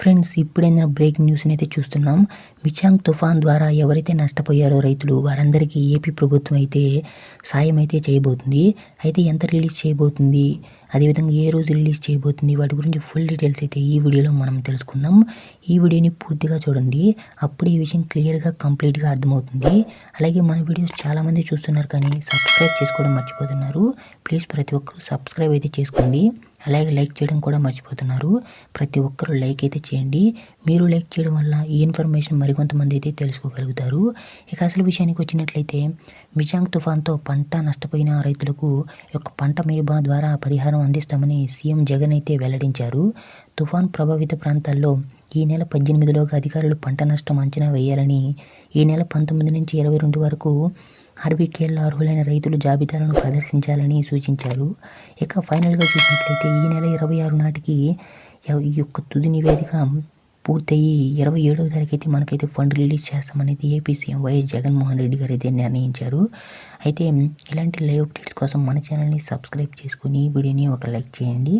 Friends ఇప్పుడైనా break న్యూస్ని అయితే చూస్తున్నాం. మిచాంగ్ తుఫాన్ ద్వారా ఎవరైతే నష్టపోయారో రైతులు వారందరికీ ఏపీ ప్రభుత్వం అయితే సాయం అయితే చేయబోతుంది. అయితే ఎంత రిలీజ్ చేయబోతుంది? అదేవిధంగా ఏ రోజు రిలీజ్ చేయబోతుంది వాటి గురించి ఫుల్ డీటెయిల్స్ అయితే ఈ వీడియోలో మనం తెలుసుకుందాం. ఈ వీడియోని పూర్తిగా చూడండి. అప్పుడు ఈ విషయం క్లియర్గా కంప్లీట్గా అర్థమవుతుంది. అలాగే మన వీడియోస్ చాలామంది చూస్తున్నారు కానీ సబ్స్క్రైబ్ చేసుకోవడం మర్చిపోతున్నారు. ప్లీజ్ ప్రతి ఒక్కరు సబ్స్క్రైబ్ అయితే చేసుకోండి. అలాగే లైక్ చేయడం కూడా మర్చిపోతున్నారు. ప్రతి ఒక్కరూ లైక్ అయితే చేయండి. మీరు లైక్ చేయడం వల్ల ఈ ఇన్ఫర్మేషన్ మరికొంతమంది అయితే తెలుసుకోగలుగుతారు. ఇక అసలు విషయానికి వచ్చినట్లయితే మిజాంగ్ తుఫాన్తో పంట నష్టపోయిన రైతులకు యొక్క పంట మేబా ద్వారా పరిహారం అందిస్తామని సీఎం జగన్ అయితే వెల్లడించారు. తుఫాన్ ప్రభావిత ప్రాంతాల్లో ఈ నెల పద్దెనిమిదిలోగా అధికారులు పంట నష్టం అంచనా వేయాలని ఈ నెల పంతొమ్మిది నుంచి ఇరవై రెండు వరకు ఆర్బీకేల్లో అర్హులైన రైతుల జాబితాలను ప్రదర్శించాలని సూచించారు. ఇక ఫైనల్గా చూసినట్లయితే ఈ నెల ఇరవై ఆరు నాటికి ఈ యొక్క తుది నివేదిక పూర్తయి ఇరవై ఏడవ తారీఖు అయితే మనకైతే fund release చేస్తామనేది AP CM YS Jaganmohan Reddy garu అయితే నిర్ణయించారు. అయితే ఇలాంటి లైవ్ అప్డేట్స్ కోసం మన ఛానల్ని సబ్స్క్రైబ్ చేసుకుని వీడియోని ఒక లైక్ చేయండి.